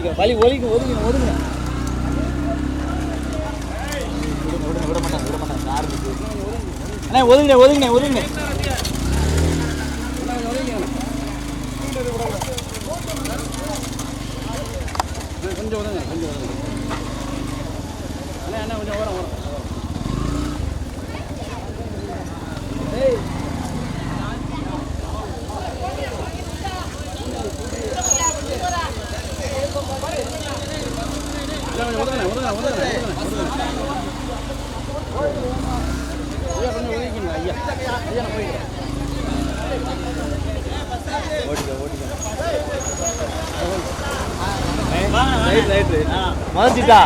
ஓட்டிக்க வலி ஒலிக்கு ஒதுங்க ஒதுங்க விட மாட்டாங்க விட மாட்டாங்க அண்ணா ஒதுங்க ஒதுங்க ஒதுங்க கொஞ்சம் ஒதுங்க கொஞ்சம் அண்ணா அண்ணா கொஞ்சம் ஓரம் ஓரம் கொஞ்சம் ஒதுங்க ஒதுங்க ஒதுங்க ஒதுங்க ஐயா கொஞ்சம் ஒதுங்கிக்கணும் ஐயா ஐயா நான் போய்க்கிறேன் ஓடிக்க ஓடிக்க ரைட் ரைட் ரைட் மதிச்சிட்டா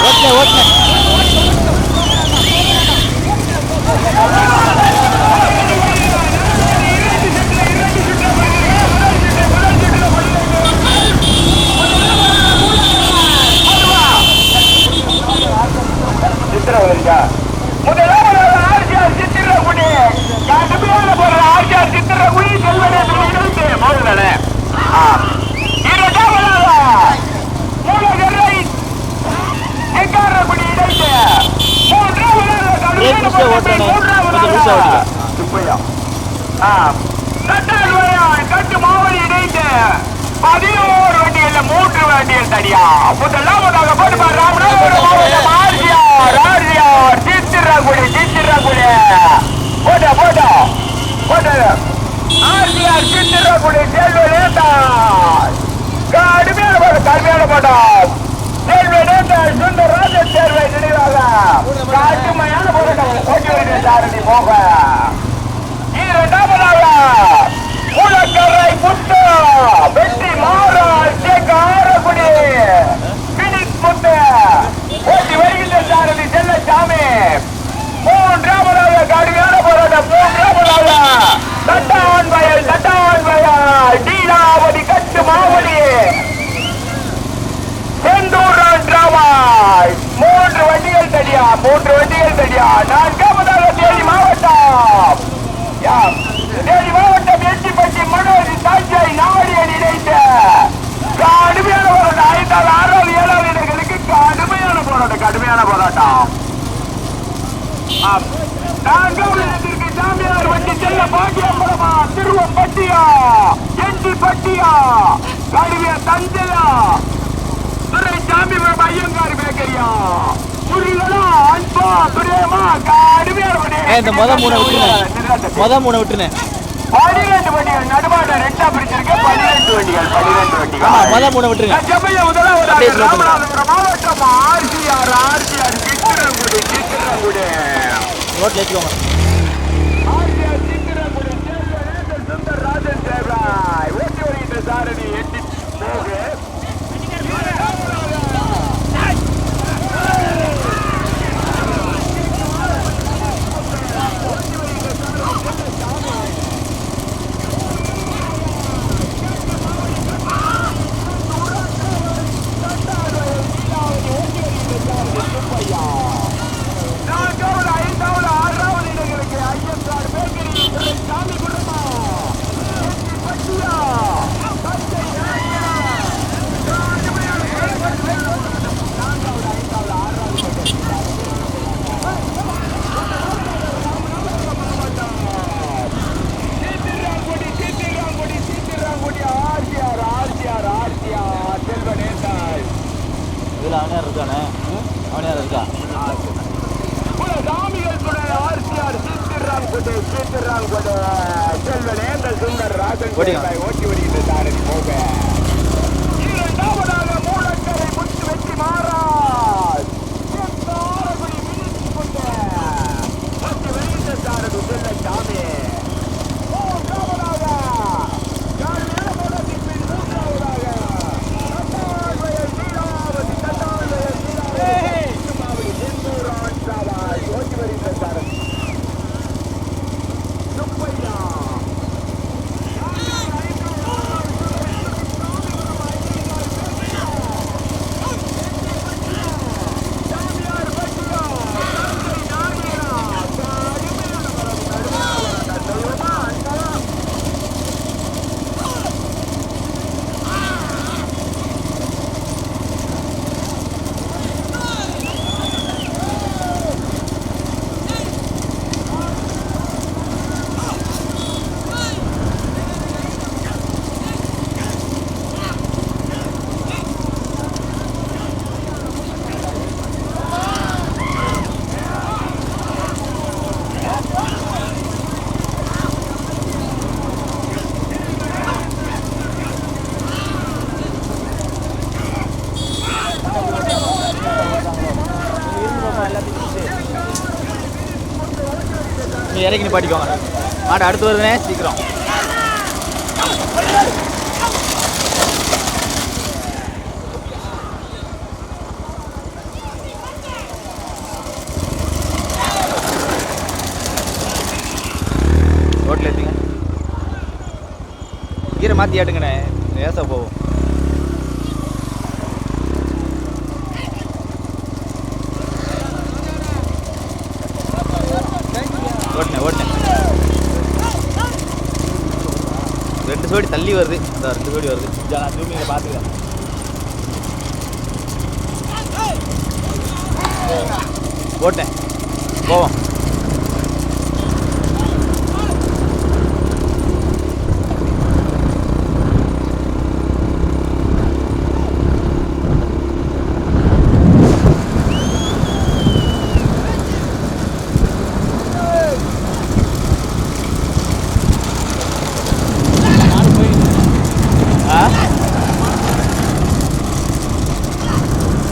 ஓட்டுனே ஓட்டுனே சித்திரவதா முதலாவது ஆர்ஜிஆர் சித்திரகுடி கடுமையான போற ஆர்ஜிஆர் சித்திரகுடி செல்வனேந்திர இணைந்து மோதுனே இரண்டாவதாக மூலகரை எங்காரகுடி இணைந்து மூன்றாவதாக ஏன் புதுசா ஓட்டுறேனே? கொஞ்சம் லூசா ஓட்டுங்க. சுப்பையா ஆ கட்டால் கட்டு மாவடி இணைந்து பதினோரு வண்டிகள்ல மூன்று வண்டிகள் தனியா முதலாவதாக போட்டு பாரு ராமநாதபுரம் மாவட்டம் ஆர்ஜிஆர் ஆர்ஜிஆர் சித்திரகுடி சித்திரகுடி போட்டா போட்டா போட்டு ஆர்ஜிஆர் சித்திரகுடி செல்வனேந்தா கடுமையான போட்டோம் கடுமையான போட்டோம் செல்வனேந்தா சுந்தரராஜன் தேர்வை நினைவாக. கடுமையான போராட்டம் ஓட்டி வருகிற சாரதி போக. இரண்டாவதாக. உலக்கரை முத்து வெற்றி மாறால் சேகாரகுடி பினிக் முத்து ஓட்டி வருகின்ற சாரதி செல்லசாமி மூன்றாவதாக கடுமையான போராட்டம் மூன்றாவதாக தட்டான் வயல் தட்டான் வயல் டீலாவதி கட்டு மாவடி செந்தூர் டிராமாய் மூன்று வண்டிகள் தடியா மூன்று வண்டிகள் தடியா. நான்காவதாக தேனி மாவட்டம். யா, தேனி மாவட்டம் எட்டிப்பட்டி மனோஜ் தாஜை நாடியை நினைத்த கடுமையான போராட்டம் ஐந்தாவது ஆறாவது ஏழாவது இடங்களுக்கு கடுமையான போராட்டம் கடுமையான போராட்டம் ஆம். நான்காவது இடத்திற்கு சாமியார் வண்டி செல்ல பாண்டியபுரமா திருவம்பட்டியா எண்டி கடுமைய தஞ்சையா? துரை சாமிபுரம் ஐயங்கார் பேக்கரியா? இந்த மொத மூணை விட்டுருங்க மொத மூணை விட்டுனே பனிரெண்டு வண்டிகள் நடுமாட்ட ரெண்டா பிரிச்சிருக்கேன் பனிரெண்டு வண்டிகள் பனிரெண்டு ஆமா வண்டிகள் மொத மூணை விட்டுருங்க. செம்மைய பண்ணுங்க. ராமநாதபுரம் மாவட்டம் ஆர்சிஆர் ஆர்சிஆர் சித்திரங்குடி சித்திரங்குடி. ரோட்ல ஏற்றிக்கோங்க ஆர்சிஆர் சித்திரங்குடி சேர்வரேந்தர் சுந்தரராஜன் தேவராய் ஓட்டி வருகின்ற கொஞ்சம் இறக்கி நிப்பாட்டிக்கோங்க. மாட்டை அடுத்து வருதுனே சீக்கிரம். ரோட்டில் ஏற்றுங்க கீரை மாற்றி ஆட்டுங்கண்ணே. ரெண்டு சோடி தள்ளி வருது. அந்த ரெண்டு சோடி வருது. கொஞ்சம் நான் ஜூமிங்கில் பார்த்துக்கிறேன் போட்டேன். போவோம் ஆ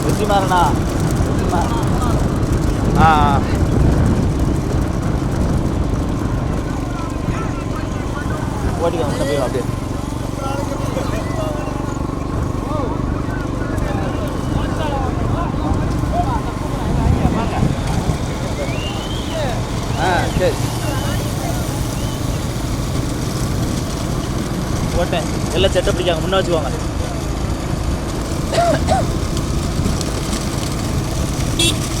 வெற்றி மாறனா ஆ ஆ. ஓட்டிக்க முன்ன போய் அப்படியே ஆ சரி ஓட்டேன் எல்லாம் செட்டப் பிடிக்காங்க முன்ன வச்சுக்கோங்க.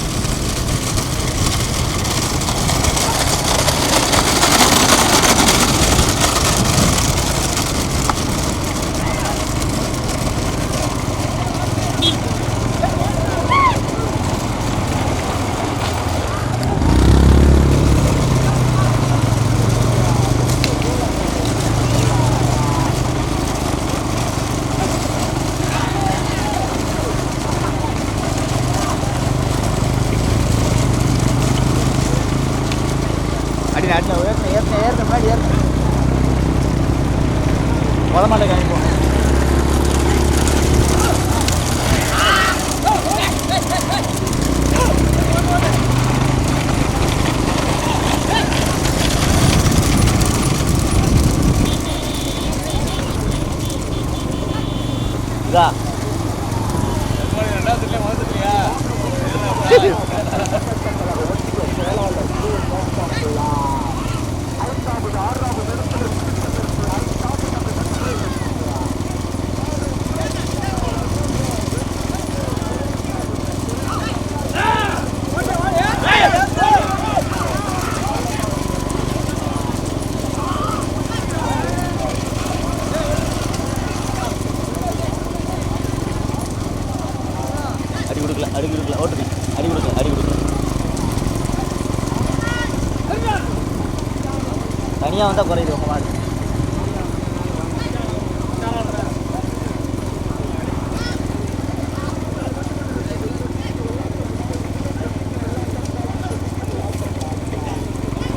தனியாக வந்தால் குறையுது உங்கள் மாடு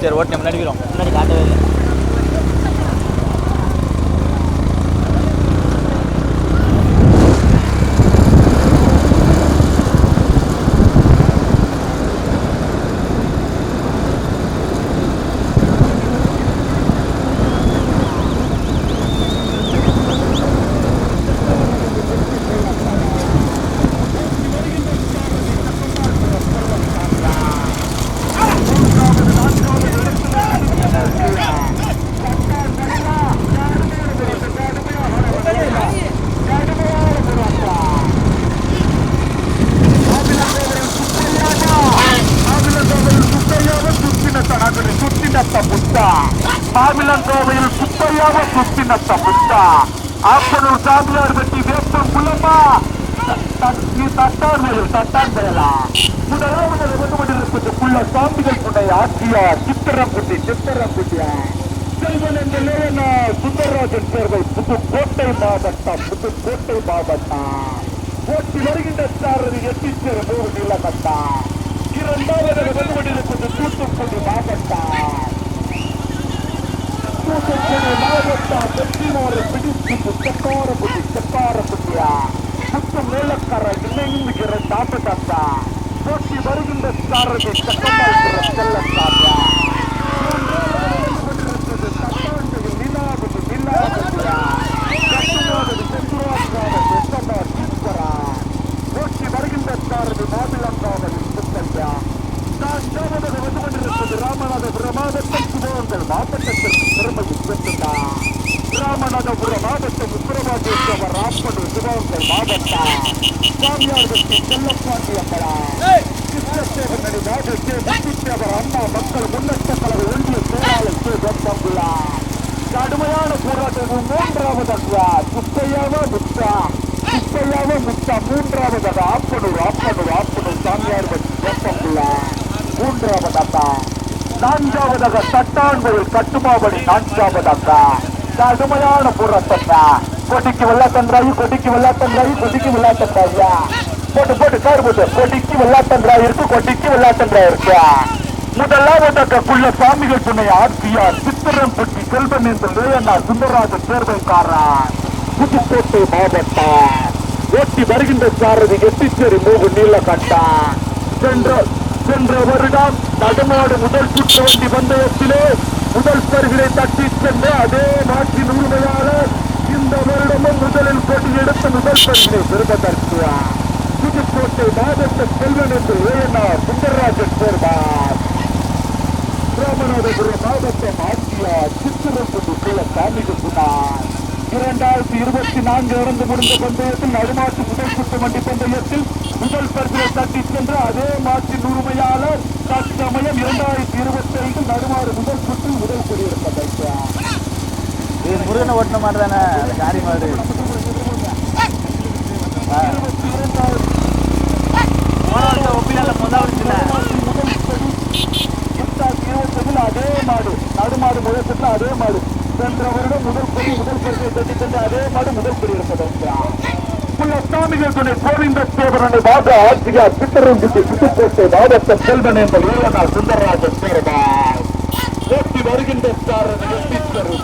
சரி ஓட்டின முன்னாடி போயிடும் முன்னாடி காட்டவே இல்லை. மாமிலன் கோவையில் சுத்தையாக சுத்தினத்த புத்தா. ஆப்பனூர் சாமியார் வெட்டி வேப்பம் குள்ளமா தட்டார் மேலும் தட்டான் பெறலாம் முதலாவது வந்து கொண்டிருப்பது புள்ள சாமிகள் புடைய ஆட்சியா சித்திரக்குட்டி சித்திரக்குட்டியா செல்வன் என்ற நிலையனா சுந்தரராஜன் சேர்வை புதுக்கோட்டை மாவட்டம் புதுக்கோட்டை மாவட்டம். போட்டி வருகின்ற சாரதி எட்டிச்சேர் மூணு நிலமட்டா இரண்டாவது வந்து கொண்டிருப்பது தூத்துக்குடி மாவட்டம். சிவகங்கை மாவட்ட வெற்றிமாறு பிடித்து புத்தக்கார புத்தி செக்கார புத்தியா புத்த மேலக்கார இணைந்துகிற தாப்பு தாத்தா போட்டி வருகின்ற சாரதி சட்டமாகிற செல்ல தாத்தா வருகின்ற சாரதி மாநிலம் காவல் ராமநாதபுரம் மாவட்டம் உத்தரவாதேஸ்வரர் ராப்பனூர் சிவகங்கை மாவட்டம் சாமியார் வெற்றி செல்லப்பாண்டி அம்மலா கிருஷ்ணசேகர் நடிகாக கே முத்துத்தேவர் அண்ணா மக்கள் முன்னேற்ற கழக ஒன்றிய செயலாளர் கே வெப்பங்குலா கடுமையான போராட்டம் மூன்றாவதாக குப்பையாவ முத்தா குப்பையாவ முத்தா மூன்றாவதாக ஆப்பனூர் ஆப்பனூர் ஆப்பனூர் சாமியார் வெப்பங்குலா மூன்றாவதாக நான்காவதாக தட்டான்பதில் கட்டுமாபடி நான்காவதாக கடுமையான போராட்டத்தா கொடிக்கு வெள்ளாத்தன்றாயி கொடிக்கு வெள்ளாத்தன்றாயி கொடிக்கு வெள்ளாத்தன்றாயா போட்டு போட்டு கார் போட்டு. கொடிக்கு வெள்ளாத்தன்றாய் இருக்கு கொடிக்கு வெள்ளாத்தன்றாய் இருக்கு முதலாவதாக குள்ள சாமிகள் துணை ஆர்சிஆர் சித்திரம்பட்டி என்று வேயண்ணார் சுந்தரராஜ சேர்வைக்காரர் புதுக்கோட்டை மாவட்டம். ஓட்டி வருகின்ற சாரதி எட்டிச்சேரி மூகு நீலகண்டா. சென்ற சென்ற வருடம் நடுநாடு முதல் சுற்று வண்டி பந்தயத்திலே முதல் பருகிலை தட்டி சென்ற அதே நாட்டின் உரிமையாளர் இந்த வருடமும் முதலில் போட்டியெடுத்த முதல் பருகிலை பெறுவதற்கு புதுக்கோட்டை மாவட்ட செல்வன் என்று ஏஎன்ஆர் சுந்தரராஜன் சேர்வார் ராமநாதபுரம் மாவட்டம் ஆட்சியார் சித்திரக்குடி குல சாமிகள் சொன்னார் இரண்டாயிரத்தி இருபத்தி நான்கு இறந்து முடிந்த பந்தயத்தில் நடுமாட்டு முதல் சுற்று வண்டி பந்தயத்தில் முதல் பரிசிலை தட்டி சென்ற அதே மாற்றின் உரிமையாளர் தற்சமயம் இரண்டாயிரத்தி இருபத்தி ஐந்து நடுமாறு முதல் சுற்றில் முதல் குடியிருக்க வைத்தார் இது முருகனை ஓட்டின மாதிரி தானே? காரி இருபத்தொன்னுல அதே மாடு நடுமாடு முதல் சுற்றுல அதே மாடு. சென்ற வருடம் முதல் கொடி முதல் பரிசை தட்டி சென்ற அதே மாடு முதல் குடியிருக்க வைத்தார் உள்ள சாமிகள் துணை கோவிந்த சேவரனை வாத ஆட்சியார் சித்தரங்குடி புதுக்கோட்டை மாவட்ட செல்வன் என்ற ஏழனார் சுந்தரராஜன் சேர்வார் ஓட்டி வருகின்ற சாரன் எட்டித்தரு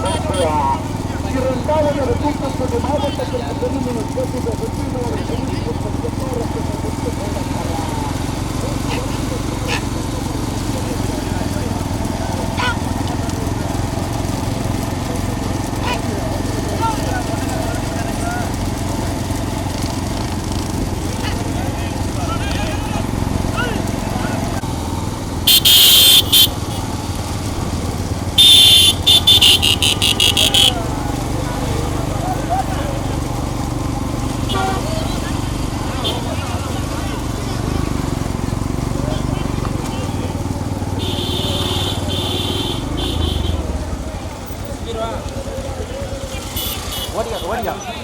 இரண்டாவது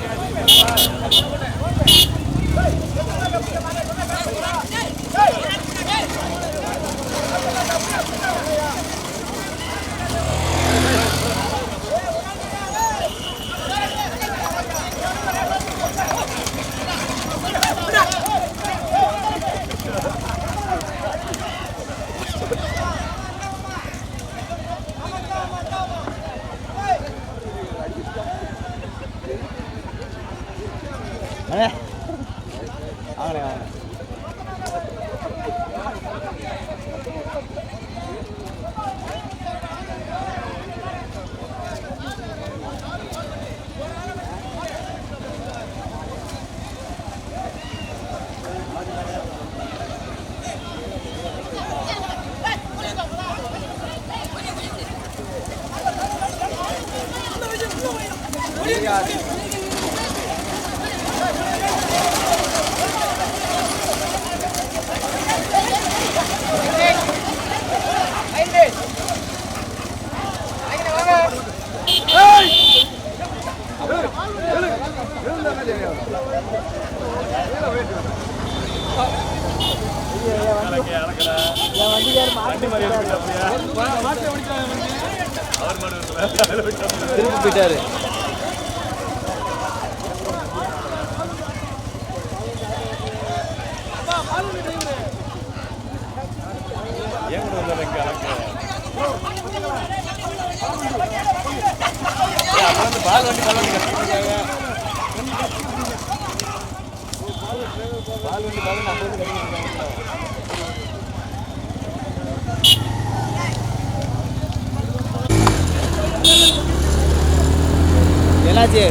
என்னாச்சு?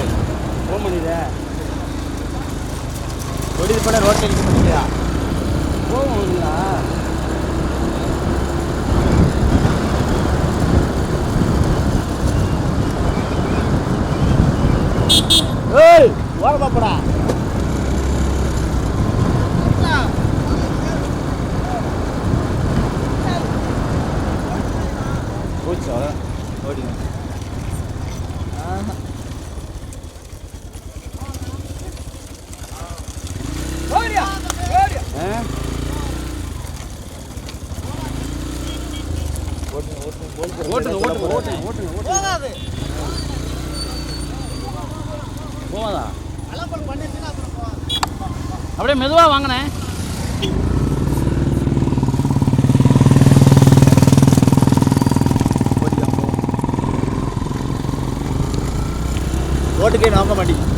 ஃபோன் பண்ணிடு ஒடிது பண்ண ரோட்டில் இருக்க முடியலையா? போக முடியுங்களா ஏய் ஓரமாப்படா போச்சு அவ்வளோதான் ஓடிங்க ஆ? ஓட்டுங்க ஓட்டுங்க ஓட்டுங்க ஓட்டுங்க ஓட்டுங்க போவாதா அப்படியே மெதுவா வாங்கினேன். ஓட்டுக்கே நாங்க மாட்டேங்க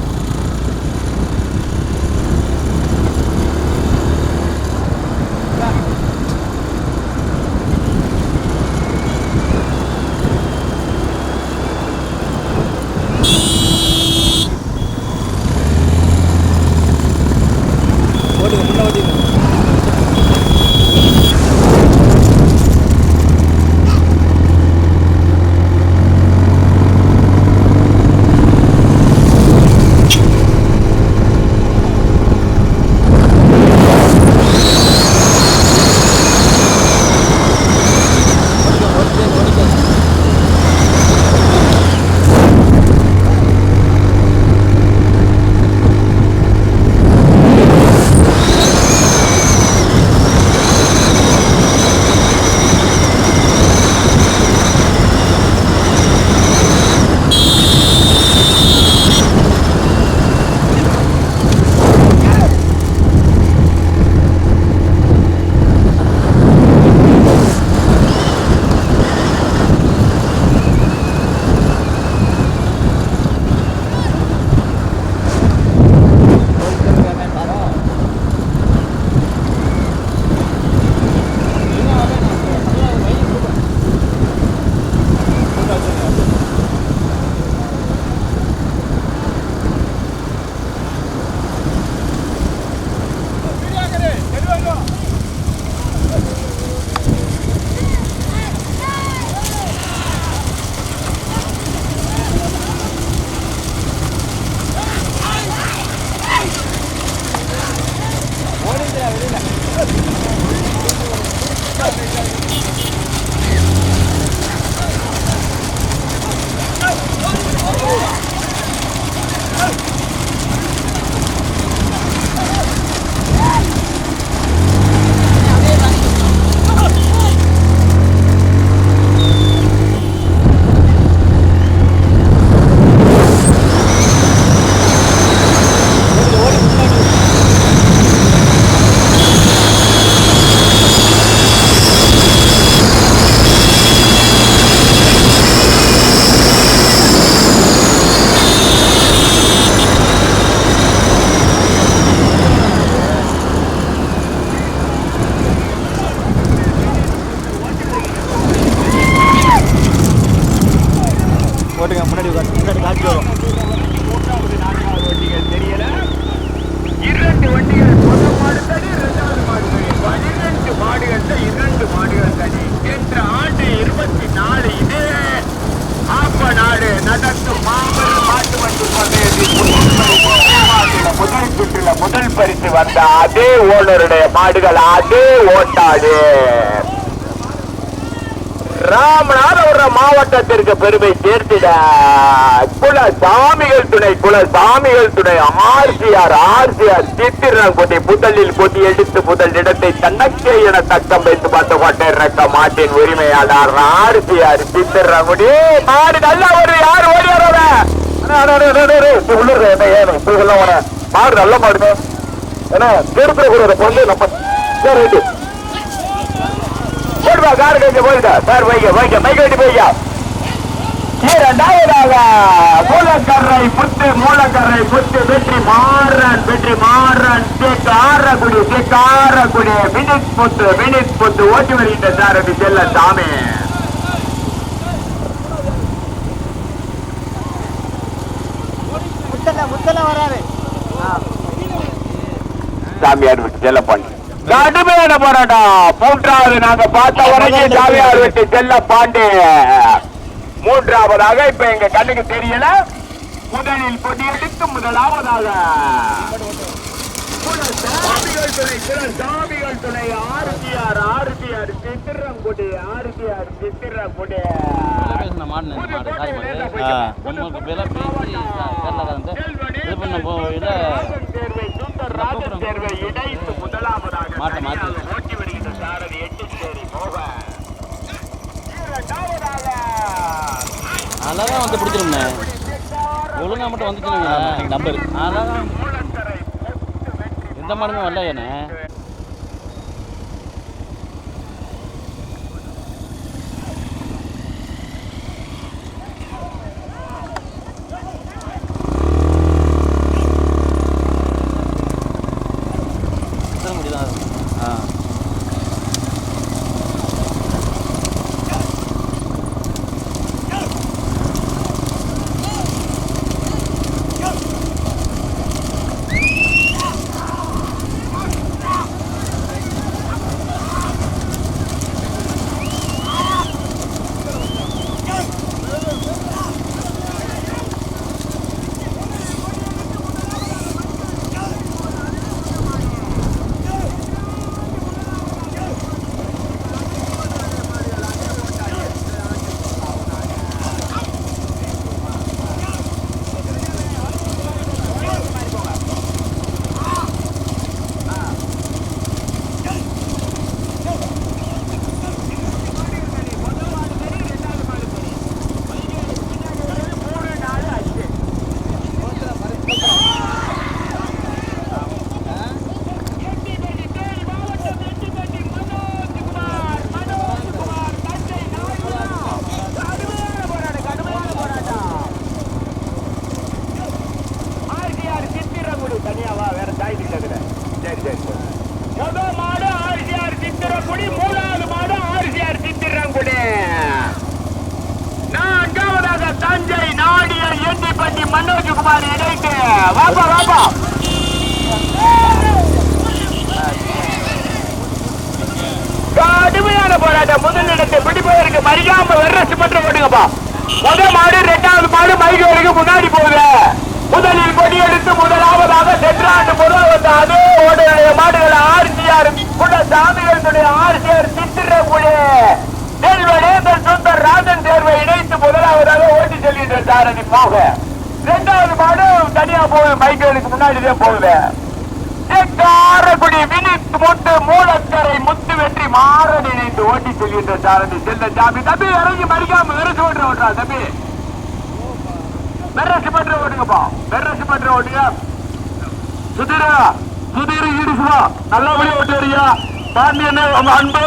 மாடுகள் அதே ஓட்டாடு ராமநாதபுரம் மாவட்டத்திற்கு பெருமை சேர்த்திட குல சாமிகள் துணை குல சாமிகள் துணை ஆர்சிஆர் ஆர்சிஆர் சித்திரங்குடி புதலில் கொட்டி எடுத்து முதல் இடத்தை தன்னக்கே என தக்கம் வைத்து பார்த்து கொண்டே இருக்க மாட்டின் உரிமையாளர் ஆர்சிஆர் சித்திரங்குடி மாடு நல்லா ஒரு யார் ஓடி வரவன் மாடு நல்ல மாடுங்க ஏன்னா திருப்பூர் கூட வந்து நம்ம சரி ரைட்டு போடுவா காரு கழிச்சு போயிட்டா. சார் வைக்க வைக்க மைக் வெட்டி போய்யா. இரண்டாவதாக மூலக்கரை புத்து மூலக்கரை புத்து வெற்றி மாறன் வெற்றி மாறன் காரக்குடி காரக்குடி மினிட் புத்து மினிட் புத்து ஓட்டி வருகின்ற சாரதி செல்ல சாமி. முத்தல முத்தல வராரு. சாமியார் விட்டு செல்ல பாண்டி கடுமையான போராட்டம். மூன்றாவது நாங்க பார்த்த வரைக்கும் சாமியார் விட்டு செல்ல பாண்டி மூன்றாவதாக இப்ப எங்க கண்ணுக்கு தெரியல. முதலில் கொடியெடுத்து முதலாவதாக. சாமிகள் துணை சாமிகள் துணை. RTR RTR Chithirangudi RTR Chithirangudi மாடு இந்த மாடு காய் மாடு ஆ, நம்மளுக்கு விலை பேசி கேரளாக்காரங்க இது பண்ண போ இதில் தேர்வை இணைத்து முதலாவதாக ஓட்டி வருகின்ற சாரதி எட்டுச்சேரி மோகன் இரண்டாவதாக அழகா வந்து பிடிச்சிரும்ண்ணே ஒழுங்கா மட்டும் வந்துச்சுன்னு நம்பர் அழகா எந்த மாடுமே வரலையாண்ணே இத்தனை சாரணி போக இரண்டாவது மாடு தனியா போவேன் மைக்கேலுக்கு முன்னாடிதான் போவேன். காரக்குடி வினித் முட்டு மூலக்கரை முத்து வெற்றி மாற நினைத்து ஓட்டி செல்கின்ற சாரதி. செல்ல சாமி. தம்பி இறங்கி மறிக்காம விரசு ஓட்டுற ஓட்டுறா தம்பி. வெரசு பண்ற ஓட்டுங்கப்பா. வெரசு பண்ற ஓட்டுங்க. சுதீரா சுதீர் ஈடுசுவா நல்லபடியா ஓட்டுறியா பாண்டியன் உங்க அன்பு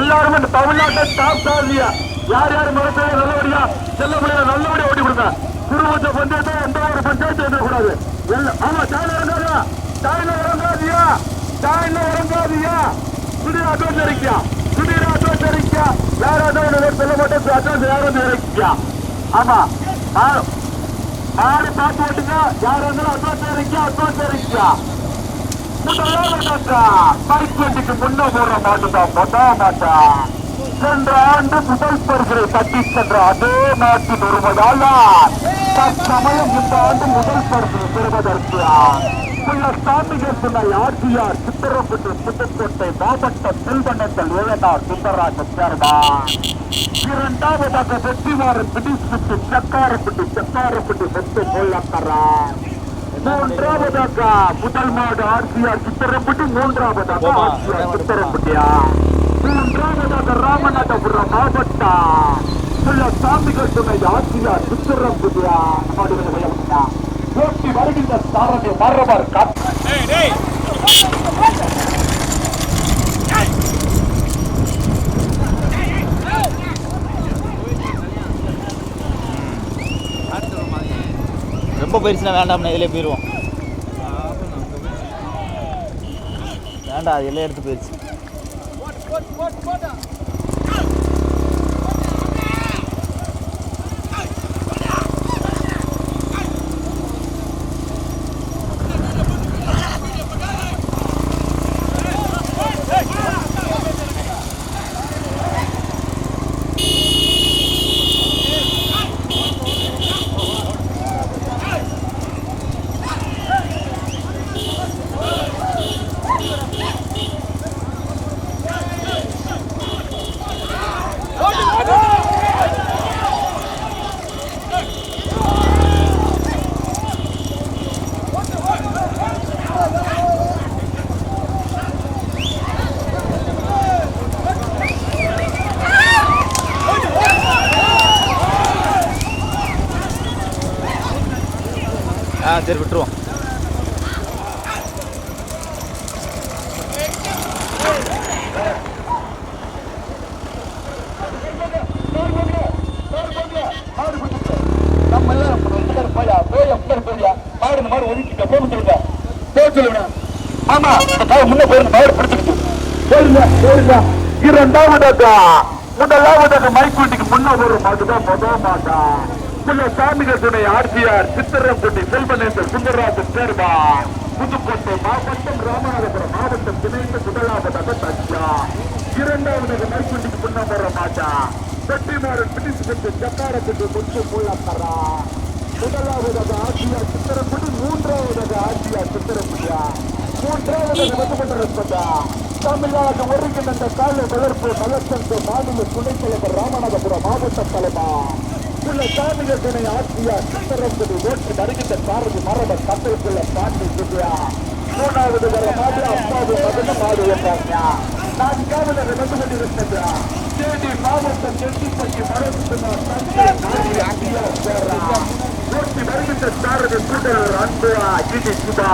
எல்லாருமே தமிழ்நாட்டை டாப் சாதியா யார் யார் மரத்தை நல்லபடியா முடியாது நல்லபடியா ஓட்டி கொடுங்க குடும்பத்தை பஞ்சாயத்து எந்த ஒரு பஞ்சாயத்து வந்துடக்கூடாது எல்லா- ஆமா தாயில இறங்காதா தாயில இறங்காதியா தாயில இறங்காதியா சுதீர் அட்வான்ஸ் இறக்கியா? சுதீர் அட்வான்ஸ் இறக்கியா? யாராவது ஒன்று சொல்ல மாட்டேன். அட்வான்ஸ் யாரும் இறக்கியா? ஆமா. ஆ மாடு பார்த்து ஓட்டுங்க. யார் இருந்தாலும் அட்வான்ஸ் இறக்கியா? அட்வான்ஸ் இறக்கியா? முதலாவதாக பைக் வண்டிக்கு முன்ன போடுற மாட்டுதான் முதல் மாட்டா சென்ற ஆண்டு முதல் பரிசை தட்டி சென்ற அதே நாட்டின் ஒருவதால தற்சமயம் இந்த ஆண்டு முதல் பரிசு பெறுவதற்கு உள்ள சாமிகள் துணை ஆட்சியார் சித்திரப்பட்டு புதுக்கோட்டை மாவட்ட செல்வனங்கள் ஏழனார் சுந்தரராஜ சேர்மான் இரண்டாவதாக வெற்றிவாரம் பிடிச்சுட்டு சக்காரப்பட்டு சக்காரப்பட்டு சொத்து கொள்ளக்கறான் மூன்றாவதாக முதல் மாடு ஆர்சிஆர் சித்திரப்பட்டு மூன்றாவதாக போமா, ஆர்சிஆர் சித்திரப்பட்டியா மூன்றாவதாக ராமநாதபுரம் மாவட்டம் சில சாமிகள் துணை ஆர்சிஆர் சித்திரப்பட்டியா மாடுகளை ஓட்டி வருகின்ற சாரதி மரபர் ரொம்ப பெருசுனா வேண்டாம்ண்ணே இதிலே போயிடுவோம் வேண்டாம் அது எல்லாம் எடுத்து போயிடுச்சு Order! ஆமா, இந்த காலை முன்ன போயிருங்க, மாடு பிடிச்சுக்கிட்டு. போயிருங்க, போயிருங்க. இரண்டாவதாக முதலாவதாக மைக்குட்டிக்கு முன்ன ஒரு மாடுதான் முதல் மாட்டா. சில சாமிகள் துணை ஆர்சிஆர் சித்திரம்பட்டி செல்வநேசர் சுந்தரராஜன் சேர்வா. புதுக்கோட்டை மாவட்டம் ராமநாதபுரம் மாவட்டம் இணைந்த முதலாவதாக தஞ்சா. இரண்டாவதாக மைக்குட்டிக்கு முன்ன வர மாட்டா. வெற்றிமாறன் பிடித்து கொண்டு சக்காரத்துக்கு முன்பு மூலக்கரா முதலாவதாக ஆசியா சித்திரப்படி மூன்றாவதாக ஆசியா சித்திரப்படியா மூன்றாவதாக வெட்டுமன்ற தமிழ்நாடு ஒருங்கிணைந்த கால வளர்ப்பு நலச்சங்க மாநில துணைத் தலைவர் ராமநாதபுரம் மாவட்ட தலைவா உள்ள சாமிகள் துணை ஆட்சியார் சித்திரப்படி ஓட்டு வருகின்ற சாரதி மரப கட்டலுக்குள்ள பாண்டி சுதியா மூணாவது வர மாடு அப்பாவு மகன மாடு என்றாங்க நான்காவது வந்து கொண்டிருக்கிறது தேனி மாவட்டம் செட்டிப்பட்டி மரபுமார் தஞ்சை நாடி அங்கியா ஓட்டி வருகின்ற சாரதி கூட்டல் அன்புவா ஜிடி சுதா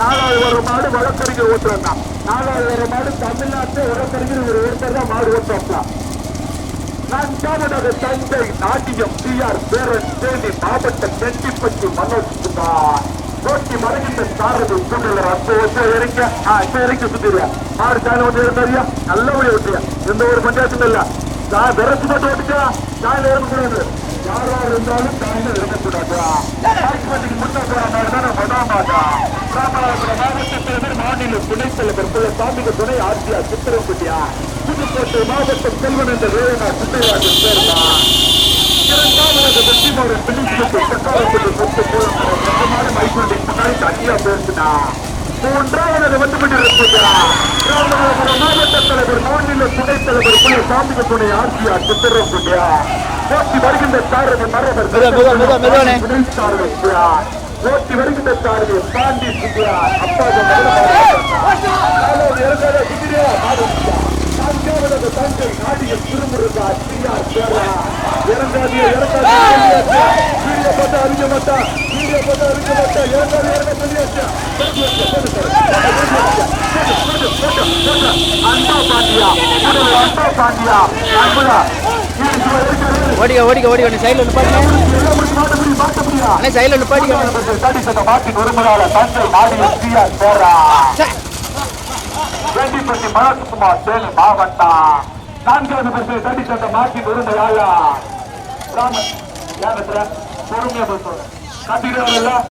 நாலாவது ஒரு மாடு வழக்கறிஞர் ஓட்டுறாங்க நாலாவது ஒரு மாடு தமிழ்நாட்டு வழக்கறிஞர் ஒரு ஒருத்தர் தான் மாடு ஓட்டுறாங்களா நான்காவதாக தந்தை நாட்டியம் டி ஆர் பேரன் தேனி மாவட்டம் செட்டிப்பட்டி மனோஜ் குமார். ஓட்டி வருகின்ற சாரதி கூட்டல் அன்பு வச்சு இறங்க. ஆ இப்ப இறக்கி சுத்திடுயா மாடு சாலை வந்து இருந்தாரியா நல்ல வழி எந்த ஒரு பஞ்சாயத்தும் இல்ல. நான் விரசு மட்டும் ஓட்டிச்சா சாலை இறங்கக்கூடாது. யாரா இருந்தாலும் தாங்க இருக்கக்கூடாது ஹைகோர்ட்டுக்கு முன்ன ராமநாதபுரம் மாநில துணைத் தலைவர் குல சாமிக துணை ஆட்சியா சித்திரம்பட்டியா புதுக்கோட்டை மாவட்டம் செல்வன் என்ற ரேவனா சுட்டைராஜன் சேர்ந்தா இரண்டாவதாக வெற்றிமாறன் பிடித்து சக்காரத்துக்கு சொத்து போலமான மைசூரின் முன்னாடி தனியா பேசினா மூன்றாவது வந்து கொண்டிருக்கிறா ராமநாதபுரம் மாவட்ட தலைவர் மாநில துணைத் தலைவர் குல சாமிக துணை ஆட்சியா சித்திரம்பட்டியா போட்டி வருகின்ற சாரதி மரபர் ஓட்டி வருகின்ற சாரதி பாண்டி சுத்தியா அப்பா தஞ்சை நாடியில் திருமுருகா சிஆர் சேரா இறங்காதிய இறங்காதிய வீடியோ பார்த்தா அறிஞ்ச மாட்டா வீடியோ பார்த்தா அறிஞ்ச மாட்டா இறங்காதி இறங்க சொல்லியாச்சா அன்பா பாண்டியா அன்பா பாண்டியா அன்புடா ஓடிக்க ஓடிக்க ஓடிக்க. நீ சைடில் நிப்பாடி அண்ணே சைடில் நிப்பாட்டிக்க மாட்டின் உரிமையாள தஞ்சை நாடியில் சிஆர் சேரா வேண்டிப்பட்டி மனசுகுமார் தேனி மாவட்டம் நான்காவது பரிசு தட்டி சட்ட மாற்றி உரிமையாளர் ராமன் யார் பொறுமையா பேசுவாங்க காட்டிக்கிறவர்கள்